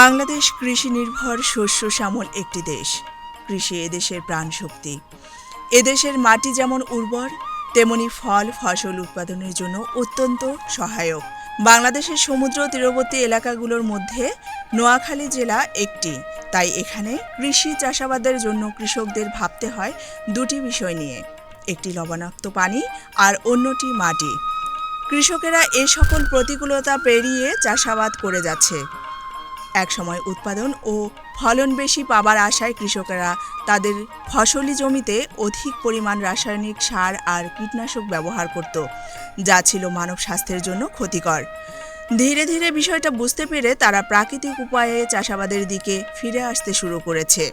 বাংলাদেশ কৃষি নির্ভর শস্য শ্যামল একটি দেশ। কৃষি এদেশের প্রাণশক্তি। এদেশের মাটি যেমন উর্বর, তেমনি ফল, ফসল উৎপাদনের জন্য অত্যন্ত সহায়ক। বাংলাদেশের সমুদ্র তীরবর্তী এলাকাগুলোর মধ্যে নোয়াখালী জেলা একটি। তাই এখানে কৃষি চাষাবাদের জন্য কৃষকদের ভাবতে হয় দুটি বিষয় নিয়ে। একটি লবণাক্ত পানি আর অন্যটি মাটি। কৃষকেরা এ সকল প্রতিকূলতা পেরিয়ে চাষাবাদ করে যাচ্ছে। একসময় উৎপাদন ও ফলন বেশি পাবার আশায় কৃষকেরা তাদের ফসলি জমিতে অধিক পরিমাণ রাসায়নিক সার আর কীটনাশক ব্যবহার করত, যা ছিল মানব স্বাস্থ্যের জন্য ক্ষতিকর। ধীরে ধীরে বিষয়টা বুঝতে পেরে তারা প্রাকৃতিক উপায়ে চাষাবাদের দিকে ফিরে আসতে শুরু করেছে।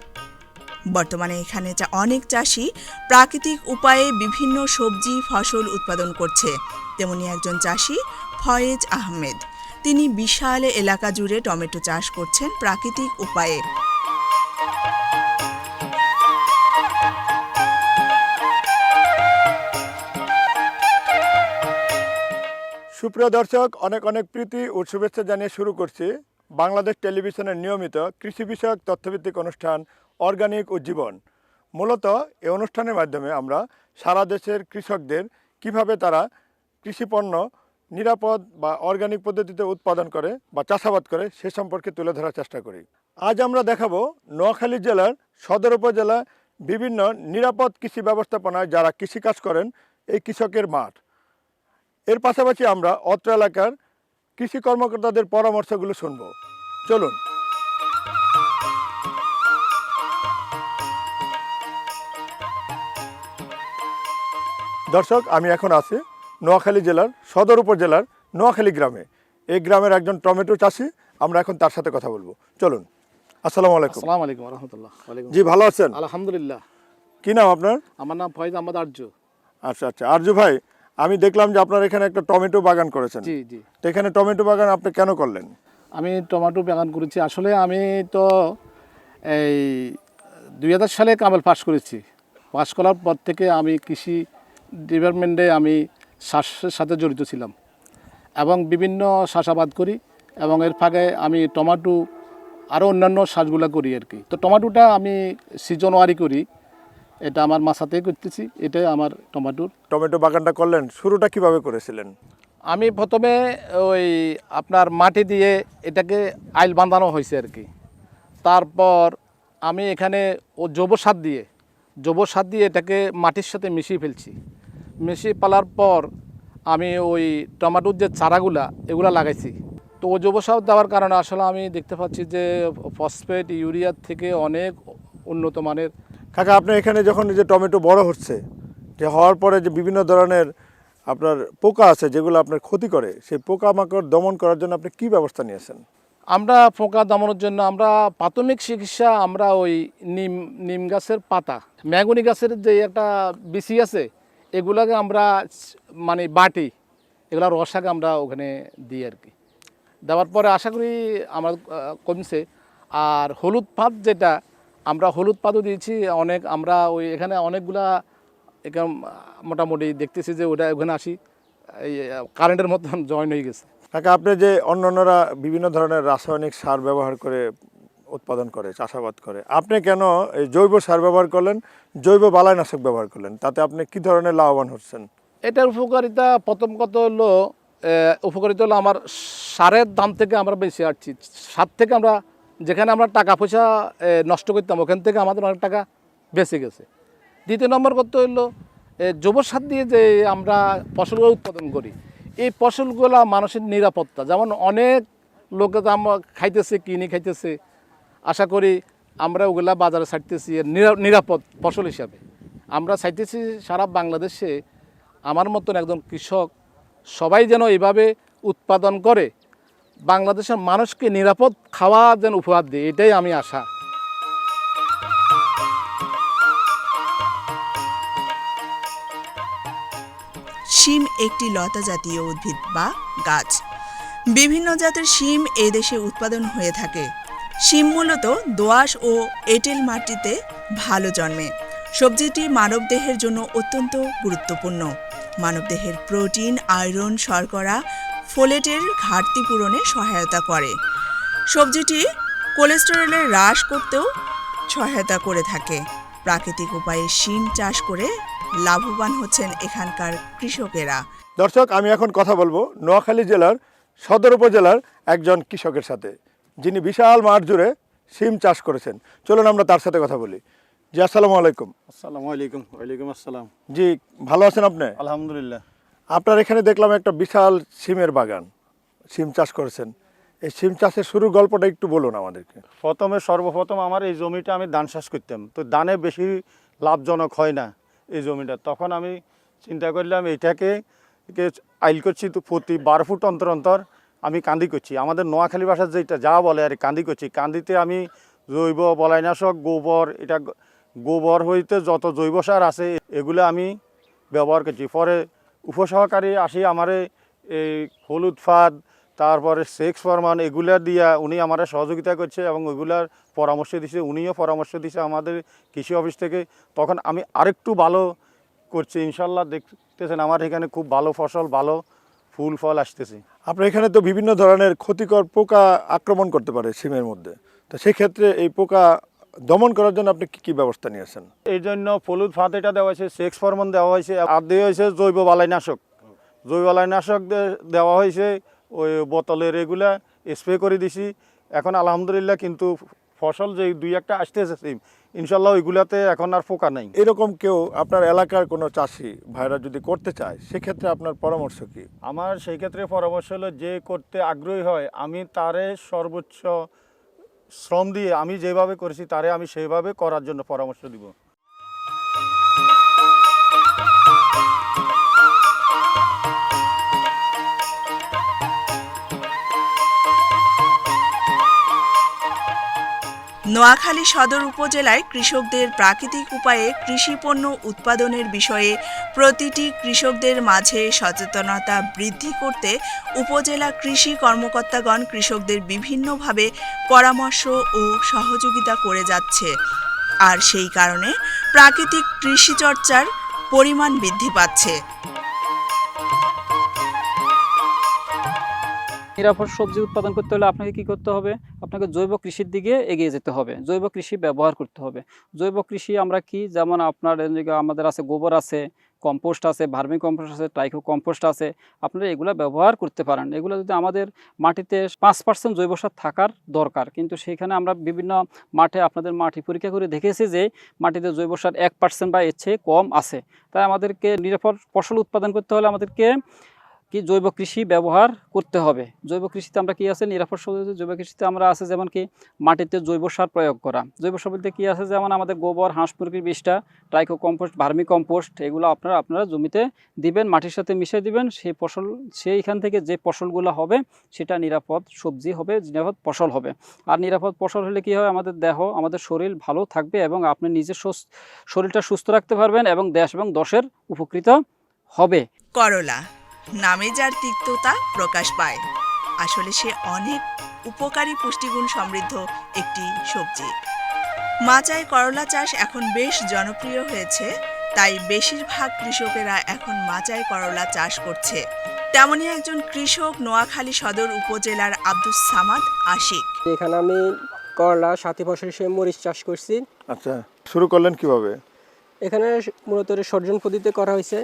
বর্তমানে এখানে অনেক চাষি প্রাকৃতিক উপায়ে বিভিন্ন সবজি, ফসল উৎপাদন করছে। তেমনি একজন চাষি ফয়েজ আহমেদ। তিনি বিশাল এলাকা জুড়ে টমেটো চাষ করছেন প্রাকৃতিক উপায়ে। সুপ্রিয় দর্শক, অনেক অনেক প্রীতি ও শুভেচ্ছা জানিয়ে শুরু করছি বাংলাদেশ টেলিভিশনের নিয়মিত কৃষি বিষয়ক তথ্যভিত্তিক অনুষ্ঠান অর্গানিক উজ্জীবন। মূলত এই অনুষ্ঠানের মাধ্যমে আমরা সারা দেশের কৃষকদের কীভাবে তারা কৃষিপণ্য নিরাপদ বা অর্গানিক পদ্ধতিতে উৎপাদন করে বা চাষাবাদ করে সে সম্পর্কে তুলে ধরার চেষ্টা করি। আজ আমরা দেখাবো নোয়াখালী জেলার সদর উপজেলা বিভিন্ন নিরাপদ কৃষি ব্যবস্থাপনায় যারা কৃষিকাজ করেন এই কৃষকের মাঠ। এর পাশাপাশি আমরা অত্র এলাকার কৃষি কর্মকর্তাদের পরামর্শগুলো শুনব। চলুন। দর্শক, আমি এখন আছি নোয়াখালী জেলার সদর উপজেলার নোয়াখালী গ্রামে। এই গ্রামের একজন টমেটো চাষি আমরা এখন তার সাথে কথা বলব। চলুন। আসসালামু আলাইকুম। আসসালামু আলাইকুম রহমতুল্লাহ। জি ভালো আছেন? আলহামদুলিল্লাহ। কি নাম আপনার? আমার নাম ফয়েজ আহমদ আর্য আচ্ছা আচ্ছা। আরজু ভাই আমি দেখলাম যে আপনার এখানে একটা টমেটো বাগান করেছেন। জি জি। তো এখানে টমেটো বাগান আপনি কেন করলেন? আমি টমেটো বাগান করেছি। আসলে আমি তো এই দুই হাজার সালে কামাল পাস করেছি। পাস করার পর থেকে আমি কৃষি ডিপার্টমেন্টে আমি চাষের সাথে জড়িত ছিলাম এবং বিভিন্ন চাষাবাদ করি এবং এর ফাঁকে আমি টমাটো আরও অন্যান্য চাষগুলো করি আর কি। তো টমাটোটা আমি সিজনওয়ারি করি। এটা আমার মাসাতেই করতেছি এটাই আমার টমেটোর। টমেটো বাগানটা করলেন শুরুটা কীভাবে করেছিলেন? আমি প্রথমে ওই আপনার মাটি দিয়ে এটাকে আইল বাঁধানো হয়েছে আর কি। তারপর আমি এখানে ও জৈব সার দিয়ে জৈব সার দিয়ে এটাকে মাটির সাথে মিশিয়ে ফেলছি। মিশিয়ে পালার পর আমি ওই টমাটোর যে চারাগুলা এগুলা লাগাইছি। তো ও জৈব সার দেওয়ার কারণে আসলে আমি দেখতে পাচ্ছি যে ফসফেট ইউরিয়ার থেকে অনেক উন্নত মানের কাকা আপনি এখানে যখন যে টমেটো বড় হচ্ছে যে হওয়ার পরে যে বিভিন্ন ধরনের আপনার পোকা আছে যেগুলো আপনার ক্ষতি করে সেই পোকামাকড় দমন করার জন্য আপনি কি ব্যবস্থা নিয়েছেন? আমরা পোকা দমনের জন্য আমরা প্রাথমিক চিকিৎসা আমরা ওই নিম নিম গাছের পাতা ম্যাগুনি গাছের যে একটা বিচি আছে এগুলাকে আমরা মানে বাটি, এগুলা রসাকে আমরা ওখানে দিই আর কি। দেওয়ার পরে আশা করি আমার কমছে। আর হলুদ পাত যেটা, আমরা হলুদ পাতও দিয়েছি, অনেক আমরা ওই এখানে অনেকগুলা, এখানে, মোটামুটি দেখতেছি যে ওটা ওখানে আসি, এই কারেন্টের মতন জয়েন হয়ে গেছে। কাকা, আপনি যে অন্যান্যরা বিভিন্ন ধরনের রাসায়নিক সার ব্যবহার করে উৎপাদন করে, চাষাবাদ করে। আপনি কেন এই জৈব সার ব্যবহার করলেন? জৈব বালাইনাশক ব্যবহার করলেন। তাতে আপনি কি ধরনের লাভবান হচ্ছেন? এটার উপকারিতা প্রথম কথা হলো উপকারিতা হলো আমার সারের দাম থেকে আমরা বেশি আসছি সার থেকে আমরা, যেখানে আমরা টাকা পয়সা নষ্ট করতাম, ওখান থেকে আমাদের অনেক টাকা বেঁচে গেছে। দ্বিতীয় নম্বর করতে হলো জৈব সার দিয়ে যে আমরা ফসলগুলো উৎপাদন করি, এই ফসলগুলো মানুষের নিরাপত্তা। যেমন অনেক লোকে তো আমরা খাইতেছে, কিনে খাইতেছে। আশা করি আমরা ওগুলা বাজারে ছাড়তেছি নিরাপদ ফসল হিসাবে। আমরা চাইতেছি সারা বাংলাদেশে আমার মতন একজন কৃষক, সবাই যেন এইভাবে উৎপাদন করে, বাংলাদেশের মানুষকে নিরাপদ খাওয়া যেন উপহার দেয়, এটাই আমি আশা। শিম একটি লতা জাতীয় উদ্ভিদ বা গাছ। বিভিন্ন জাতের শিম এদেশে উৎপাদন হয়ে থাকে। শিম মূলত দোআঁশ ও এঁটেল মাটিতে ভালো জন্মে। সবজিটি মানবদেহের জন্য অত্যন্ত গুরুত্বপূর্ণ। মানবদেহের প্রোটিন, আয়রন, শর্করা, ফোলেটের ঘাটতি পূরণে সহায়তা করে। সবজিটি কোলেস্টেরলের হ্রাস করতেও সহায়তা করে থাকে। প্রাকৃতিক উপায়ে শিম চাষ করে লাভবান হচ্ছেন এখানকার কৃষকেরা। দর্শক, আমি এখন কথা বলব নোয়াখালী জেলার সদর উপজেলার একজন কৃষকের সাথে। যিনি বিশাল মাঠ জুড়ে সিম চাষ করেছেন। চলুন আমরা তার সাথে কথা বলি। জি আসসালামু আলাইকুম। আসসালামু আলাইকুম ওয়ালাইকুম আসসালাম। জি ভালো আছেন আপনি? আলহামদুলিল্লাহ। আপনার এখানে দেখলাম একটা বিশাল সিমের বাগান সিম চাষ করেছেন। এই সিম চাষের শুরুর গল্পটা একটু বলুন আমাদেরকে। প্রথমে সর্বপ্রথম আমার এই জমিটা আমি ধান চাষ করতাম। তো দানে বেশি লাভজনক হয় না এই জমিটা। তখন আমি চিন্তা করলাম এটাকে কে আইল করছি তো প্রতি বারো ফুট অন্তর অন্তর। আমি কান্দি করছি। আমাদের নোয়াখালী ভাষার যেটা যা বলে আর কান্দি করছি। কান্দিতে আমি জৈব বলাইনাশক গোবর, এটা গোবর হইতে যত জৈব সার আছে, এগুলো আমি ব্যবহার করছি। পরে উপসহকারী আসি আমারে, এই হলুদ ফাদ, তারপরে সেক্স ফরমান, এগুলা দিয়া উনি আমারে সহযোগিতা করছে এবং ওইগুলার পরামর্শ দিছে, উনিও পরামর্শ দিছে আমাদের কৃষি অফিস থেকে। তখন আমি আরেকটু ভালো করছি, ইনশাল্লাহ দেখতেছেন আমার এখানে খুব ভালো ফসল, ভালো ফুল ফল আসতেছে। আপনার এখানে তো বিভিন্ন ধরনের ক্ষতিকর পোকা আক্রমণ করতে পারে সিমের মধ্যে। তো সেক্ষেত্রে এই পোকা দমন করার জন্য আপনি কি কি ব্যবস্থা নিয়েছেন এই জন্য হলুদ ফাঁদ এটা দেওয়া হয়েছে সেক্স ফরমন দেওয়া হয়েছে আর দেওয়া হয়েছে জৈব বালাইনাশক। জৈব বালাইনাশক দে- দেওয়া হয়েছে ওই বোতলের এগুলা স্প্রে করে দিছি। এখন আলহামদুলিল্লাহ কিন্তু ফসল যে দুই একটা আসতেছে সিম, ইনশাল্লাহ ওইগুলাতে এখন আর ফোকা নাই। এরকম কেউ আপনার এলাকার কোনো চাষি ভাইরা যদি করতে চায় সেক্ষেত্রে আপনার পরামর্শ কি? আমার সেই ক্ষেত্রে পরামর্শ হলো যে করতে আগ্রহী হয় আমি তারে সর্বোচ্চ শ্রম দিয়ে আমি যেভাবে করেছি তারে আমি সেইভাবে করার জন্য পরামর্শ দিব। নোয়াখালী সদর উপজেলায় কৃষকদের প্রাকৃতিক উপায়ে কৃষি পণ্য উৎপাদনের বিষয়ে প্রতিটি কৃষকদের মাঝে সচেতনতা বৃদ্ধি করতে উপজেলা কৃষি কর্মকর্তাগণ কৃষকদের বিভিন্নভাবে পরামর্শ ও সহযোগিতা করে যাচ্ছে। আর সেই কারণে প্রাকৃতিক কৃষিচর্চার পরিমাণ বৃদ্ধি পাচ্ছে। নিরাপদ সবজি উৎপাদন করতে হলে আপনাকে কি করতে হবে? আপনাকে জৈব কৃষির দিকে এগিয়ে যেতে হবে। জৈব কৃষি ব্যবহার করতে হবে। জৈব কৃষি আমরা কি? যেমন আপনার আমাদের আছে গোবর আছে, কম্পোস্ট আছে, ভার্মি কম্পোস্ট আছে, ট্রাইকো কম্পোস্ট আছে। আপনারা এগুলো ব্যবহার করতে পারেন। এগুলো যদি আমাদের মাটিতে পাঁচ পার্সেন্ট জৈব সার থাকার দরকার, কিন্তু সেখানে আমরা বিভিন্ন মাঠে আপনাদের মাটি পরীক্ষা করে দেখেছি যে মাটিতে জৈব সার এক পার্সেন্ট বা এর চেয়ে কম আছে। তাই আমাদেরকে নিরাপদ ফসল উৎপাদন করতে হলে আমাদেরকে কি জৈব কৃষি ব্যবহার করতে হবে? জৈব কৃষিতে আমরা কি আছে? নিরাপদ জৈব কৃষিতে আমরা আছে যেমন কি মাটিতে জৈব সার প্রয়োগ করা। জৈব সার বলতে কি আছে? যেমন আমাদের গোবর, হাঁস, মুরগির বিষটা ট্রাইকো কম্পোস্ট ভার্মি কম্পোস্ট এগুলো আপনারা আপনারা জমিতে দিবেন, মাটির সাথে মিশিয়ে দিবেন। সেই ফসল সেইখান থেকে যে ফসলগুলো হবে, সেটা নিরাপদ সবজি হবে, নিরাপদ ফসল হবে। আর নিরাপদ ফসল হলে কি হবে আমাদের দেহ, আমাদের শরীর ভালো থাকবে এবং আপনি নিজের শরীরটা সুস্থ রাখতে পারবেন এবং দেশ এবং দশের উপকৃত হবে। করলা নামে যার তিক্ততা প্রকাশ পায়। আসলে সে অনেক উপকারী পুষ্টিগুণ সমৃদ্ধ একটি সবজি। মাচায় করলা চাষ এখন বেশ জনপ্রিয় হয়েছে তাই বেশিরভাগ কৃষকেরা এখন মাচায় করলা চাষ করছে। তেমনই একজন কৃষক নোয়াখালী সদর উপজেলার আব্দুস সামাদ আশিক। এখানে আমি করলা সাথী ফসল হিসেবে মরিচ চাষ করছি। আচ্ছা শুরু করলেন কীভাবে? এখানে মূলত সর্জন পদ্ধতিতে করা হয়েছে।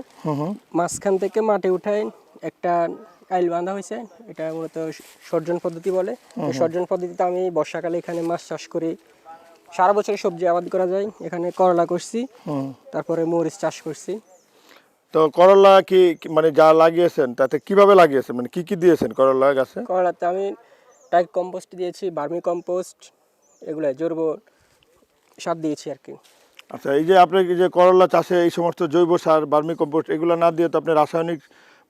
মাঝখান থেকে মাটি উঠায় একটা আইল বাঁধা হয়েছে। এটা মূলত সর্জন পদ্ধতি বলে। সর্জন পদ্ধতিতে আমি বর্ষাকালে এখানে মাছ চাষ করি। সারা বছর সবজি আবাদ করা যায়। এখানে করলা করছি। তারপরে মরিচ চাষ করছি। তো করলা কি মানে যা লাগিয়েছেন তাতে কীভাবে লাগিয়েছেন? মানে কি কি দিয়েছেন করলা গাছে? করলাতে আমি টাইক কম্পোস্ট দিয়েছি বার্মি কম্পোস্ট এগুলো জৈব সার দিয়েছি আর কি। আচ্ছা এই যে আপনি যে করলা চাষে এই সমস্ত জৈব সার বার্মি কম্পোস্ট এগুলো না দিয়ে তো আপনি রাসায়নিক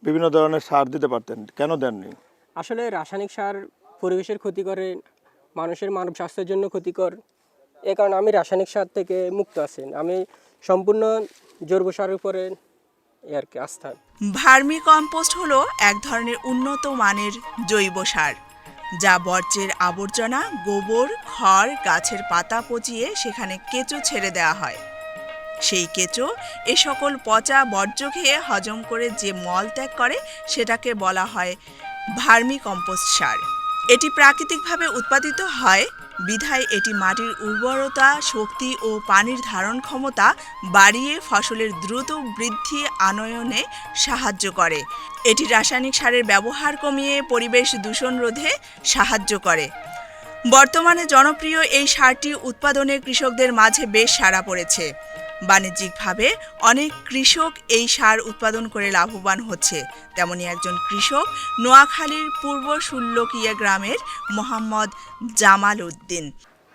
বিভিন্ন ধরনের সার দিতে পারতেন। কেন দেননি? আসলে রাসায়নিক সার পরিবেশের ক্ষতি করে মানুষের মানব স্বাস্থ্যের জন্য ক্ষতিকর। এ কারণে আমি রাসায়নিক সার থেকে মুক্ত আছি। আমি সম্পূর্ণ জৈব সারের উপরে আর কি আস্থা। ভার্মি কম্পোস্ট হলো এক ধরনের উন্নত মানের জৈব সার। যা বর্জ্যের আবর্জনা, গোবর, খড়, গাছের পাতা পচিয়ে সেখানে কেঁচো ছেড়ে দেওয়া হয়। সেই কেঁচো এ সকল পচা বর্জ্য খেয়ে হজম করে যে মল ত্যাগ করে, সেটাকে বলা হয় ভার্মি কম্পোস্ট সার। এটি প্রাকৃতিকভাবে উৎপাদিত হয় বিধায় এটি মাটির উর্বরতা, শক্তি ও পানির ধারণ ক্ষমতা বাড়িয়ে ফসলের দ্রুত বৃদ্ধি আনয়নে সাহায্য করে। এটি রাসায়নিক সারের ব্যবহার কমিয়ে পরিবেশ দূষণ রোধে সাহায্য করে। বর্তমানে জনপ্রিয় এই সারটি উৎপাদনে কৃষকদের মাঝে বেশ সাড়া পড়েছে। বাণিজ্যিকভাবে অনেক কৃষক এই সার উৎপাদন করে লাভবান হচ্ছে। তেমনি একজন কৃষক নোয়াখালীর পূর্ব ষোল্লকিয়া গ্রামের মোহাম্মদ জামাল উদ্দিন।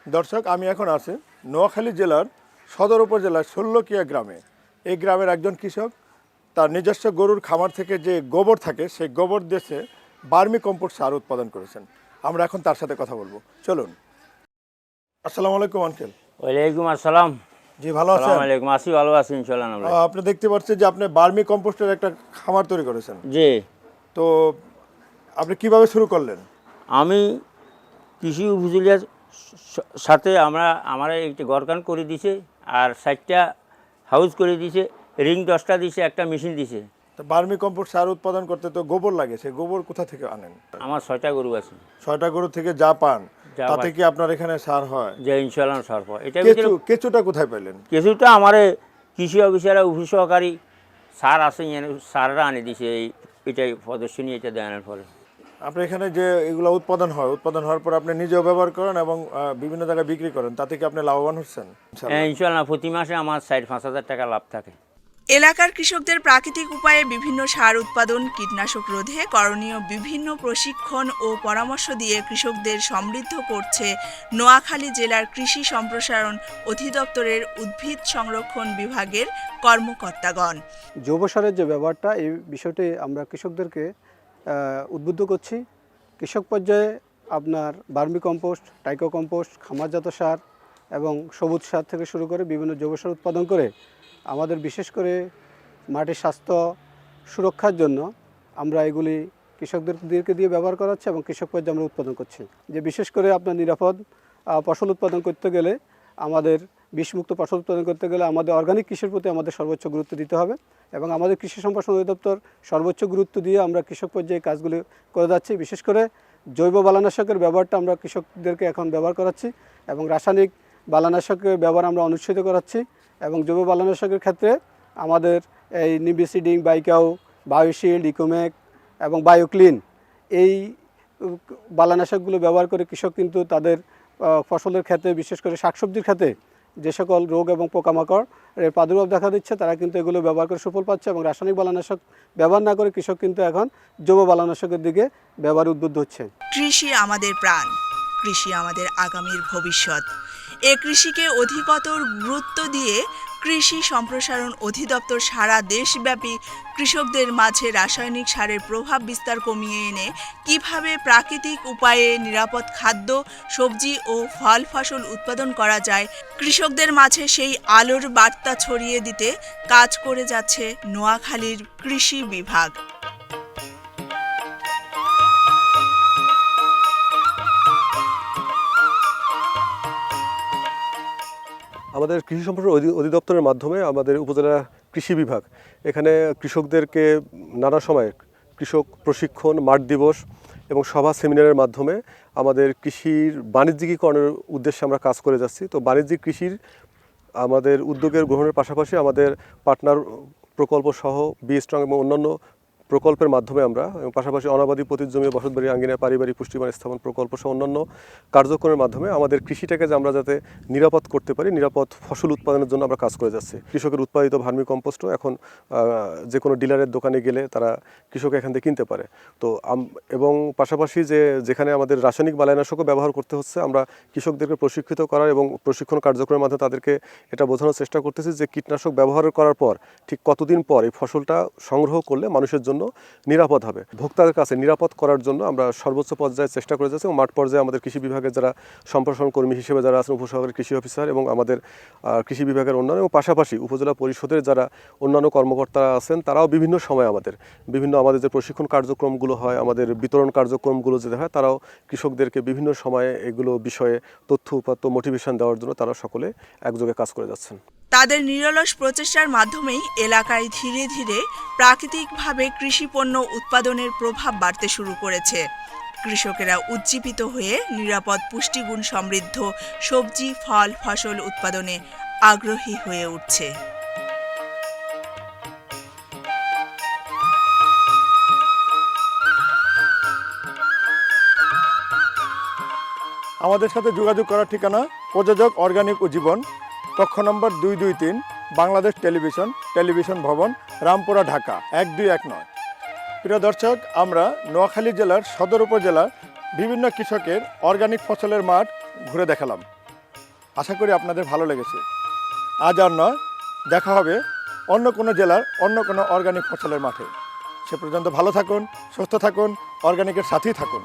দর্শক আমি এখন আছি নোয়াখালী জেলার সদর উপজেলার ষোল্লকিয়া গ্রামে। এই গ্রামের একজন কৃষক তার নিজস্ব গরুর খামার থেকে যে গোবর থাকে সেই গোবর দেশে বার্মি কম্পোস্ট সার উৎপাদন করেছেন। আমরা এখন তার সাথে কথা বলব। চলুন। আসসালামু আলাইকুম আঙ্কেল। ওয়ালাইকুম আসসালাম। জি ভালো আছেন? আসসালামু আলাইকুম। আসি ভালো আছি আহ, আপনি দেখতে পাচ্ছেন যে আপনি বার্মি কম্পোস্টের একটা খামার তৈরি করেছেন। জি। তো আপনি কীভাবে শুরু করলেন? আমি কৃষি উপজেলার সাথে আমরা আমার একটা গরকান করে দিছে আর ষাটটা হাউস করে দিছে রিং দশটা দিছে একটা মেশিন দিছে। তো বার্মি কম্পোস্ট সার উৎপাদন করতে তো গোবর লাগে সেই গোবর কোথা থেকে আনেন? আমার ছয়টা গরু আছে। ছয়টা গরু থেকে যা পান তাতে কি আপনার এখানে সার হয়? যে ইনশাল্লাহ এটার ভিতরে কেঁচু কেঁচুটা কোথায় পেলেন? কিছুটা আমার কৃষি অফিসাররা অফিস সহকারী সার এনে সাররা আনে দিছে এই এটাই প্রদর্শনী এটা দেওয়ানোর পরে। আপনি এখানে যে এগুলো উৎপাদন হয় উৎপাদন হওয়ার পর আপনি নিজেও ব্যবহার করেন এবং বিভিন্ন জায়গায় বিক্রি করেন তাতে কি আপনি লাভবান হচ্ছেন? হ্যাঁ ইনশাল্লাহ প্রতি মাসে আমার ষাট পাঁচ হাজার টাকা লাভ থাকে। এলাকার কৃষকদের প্রাকৃতিক উপায়ে বিভিন্ন সার উৎপাদন, কীটনাশক রোধে করণীয় বিভিন্ন প্রশিক্ষণ ও পরামর্শ দিয়ে কৃষকদের সমৃদ্ধ করছে নোয়াখালী জেলার কৃষি সম্প্রসারণ অধিদপ্তরের উদ্ভিদ সংরক্ষণ বিভাগের কর্মকর্তাগণ। জৈব সারের যে ব্যবহারটা, এই বিষয়টি আমরা কৃষকদেরকে উদ্বুদ্ধ করছি। কৃষক পর্যায়ে আপনার বার্মি কম্পোস্ট, টাইকো কম্পোস্ট, খামারজাত সার এবং সবুজ সার থেকে শুরু করে বিভিন্ন জৈব সার উৎপাদন করে আমাদের বিশেষ করে মাটির স্বাস্থ্য সুরক্ষার জন্য আমরা এগুলি কৃষকদেরকে দিয়ে ব্যবহার করাচ্ছি এবং কৃষক পর্যায়ে আমরা উৎপাদন করছি। যে বিশেষ করে আপনার নিরাপদ ফসল উৎপাদন করতে গেলে আমাদের বিষমুক্ত ফসল উৎপাদন করতে গেলে আমাদের অর্গানিক কৃষির প্রতি আমাদের সর্বোচ্চ গুরুত্ব দিতে হবে এবং আমাদের কৃষি সম্প্রসারণ অধিদপ্তর সর্বোচ্চ গুরুত্ব দিয়ে আমরা কৃষক পর্যায়ে কাজগুলি করে যাচ্ছি। বিশেষ করে জৈব বালানাশকের ব্যবহারটা আমরা কৃষকদেরকে এখন ব্যবহার করাচ্ছি এবং রাসায়নিক বালানাশকের ব্যবহার আমরা অনুষ্ঠিত করাচ্ছি। এবং জৈব বালানাশকের ক্ষেত্রে আমাদের এই নিবিসিডিং বাইকাও, বায়োশিল্ড, ইকোমেক এবং বায়োক্লিন এই বালানাশকগুলো ব্যবহার করে কৃষক কিন্তু তাদের ফসলের ক্ষেত্রে, বিশেষ করে শাকসবজির ক্ষেত্রে যে সকল রোগ এবং পোকামাকড় এর প্রাদুর্ভাব দেখা দিচ্ছে, তারা কিন্তু এগুলো ব্যবহার করে সুফল পাচ্ছে এবং রাসায়নিক বালানাশক ব্যবহার না করে কৃষক কিন্তু এখন জৈব বালানাশকের দিকে ব্যবহার উদ্বুদ্ধ হচ্ছে। কৃষি আমাদের প্রাণ, কৃষি আমাদের আগামীর ভবিষ্যৎ। এ কৃষিকে অধিকতর গুরুত্ব দিয়ে কৃষি সম্প্রসারণ অধিদপ্তর সারা দেশব্যাপী কৃষকদের মাঝে রাসায়নিক সারের প্রভাব বিস্তার কমিয়ে এনে কীভাবে প্রাকৃতিক উপায়ে নিরাপদ খাদ্য, সবজি ও ফল ফসল উৎপাদন করা যায়, কৃষকদের মাঝে সেই আলোর বার্তা ছড়িয়ে দিতে কাজ করে যাচ্ছে নোয়াখালীর কৃষি বিভাগ। আমাদের কৃষি অধি- অধিদপ্তরের মাধ্যমে আমাদের উপজেলা কৃষি বিভাগ, এখানে কৃষকদেরকে নানা সময় কৃষক প্রশিক্ষণ, মাঠ দিবস এবং সভা সেমিনারের মাধ্যমে আমাদের কৃষির বাণিজ্যিকীকরণের উদ্দেশ্যে আমরা কাজ করে যাচ্ছি। তো বাণিজ্যিক কৃষির আমাদের উদ্যোগের গ্রহণের পাশাপাশি আমাদের পার্টনার প্রকল্প সহ বি স্ট্রং এবং অন্যান্য প্রকল্পের মাধ্যমে আমরা এবং পাশাপাশি অনাবাদী পতিত জমি বসতবাড়ি আঙ্গিনা পারিবারিক পুষ্টিমান স্থাপন প্রকল্প সহ অন্যান্য কার্যক্রমের মাধ্যমে আমাদের কৃষিটাকে যে আমরা যাতে নিরাপদ করতে পারি, নিরাপদ ফসল উৎপাদনের জন্য আমরা কাজ করে যাচ্ছি। কৃষকের উৎপাদিত ভার্মি কম্পোস্টও এখন যে কোনো ডিলারের দোকানে গেলে তারা কৃষক এখান থেকে কিনতে পারে। তো এবং পাশাপাশি যে, যেখানে আমাদের রাসায়নিক বালাইনাশকও ব্যবহার করতে হচ্ছে, আমরা কৃষকদেরকে প্রশিক্ষিত করার এবং প্রশিক্ষণ কার্যক্রমের মাধ্যমে তাদেরকে এটা বোঝানোর চেষ্টা করতেছি যে কীটনাশক ব্যবহার করার পর ঠিক কতদিন পর এই ফসলটা সংগ্রহ করলে মানুষের জন্য নিরাপদ হবে। ভোক্তাদের কাছে নিরাপদ করার জন্য আমরা সর্বোচ্চ পর্যায়ে চেষ্টা করে যাচ্ছি এবং মাঠ পর্যায়ে আমাদের কৃষি বিভাগের যারা সম্প্রসারণ কর্মী হিসেবে যারা আছেন, উপসহকারী কৃষি অফিসার এবং আমাদের কৃষি বিভাগের অন্যান্য এবং পাশাপাশি উপজেলা পরিষদের যারা অন্যান্য কর্মকর্তারা আছেন, তারাও বিভিন্ন সময় আমাদের, বিভিন্ন আমাদের যে প্রশিক্ষণ কার্যক্রমগুলো হয়, আমাদের বিতরণ কার্যক্রমগুলো যেটা হয়, তারাও কৃষকদেরকে বিভিন্ন সময়ে এগুলো বিষয়ে তথ্য উপাত্ত মোটিভেশন দেওয়ার জন্য তারা সকলে একযোগে কাজ করে যাচ্ছেন। তাদের নিরলস প্রচেষ্টার মাধ্যমেই এলাকায় ধীরে ধীরে প্রাকৃতিকভাবে কৃষি পণ্য উৎপাদনের প্রভাব বাড়তে শুরু করেছে। কৃষকেরা উজ্জীবিত হয়ে নিরাপদ, পুষ্টিগুণ সমৃদ্ধ সবজি, ফল, ফসল উৎপাদনে আগ্রহী হয়ে উঠছে। আমাদের সাথে যোগাযোগ করার ঠিকানা প্রযোজক অর্গানিক ও জীবন। কক্ষ নম্বর দুই দুই তিন, বাংলাদেশ টেলিভিশন টেলিভিশন ভবন, রামপুরা, ঢাকা, এক দুই এক নয়। প্রিয় দর্শক, আমরা নোয়াখালী জেলার সদর উপজেলার বিভিন্ন কৃষকের অর্গানিক ফসলের মাঠ ঘুরে দেখালাম। আশা করি আপনাদের ভালো লেগেছে। আজ আর নয়, দেখা হবে অন্য কোনো জেলার অন্য কোনো অর্গানিক ফসলের মাঠে। সে পর্যন্ত ভালো থাকুন, সুস্থ থাকুন অর্গানিকের সাথেই থাকুন।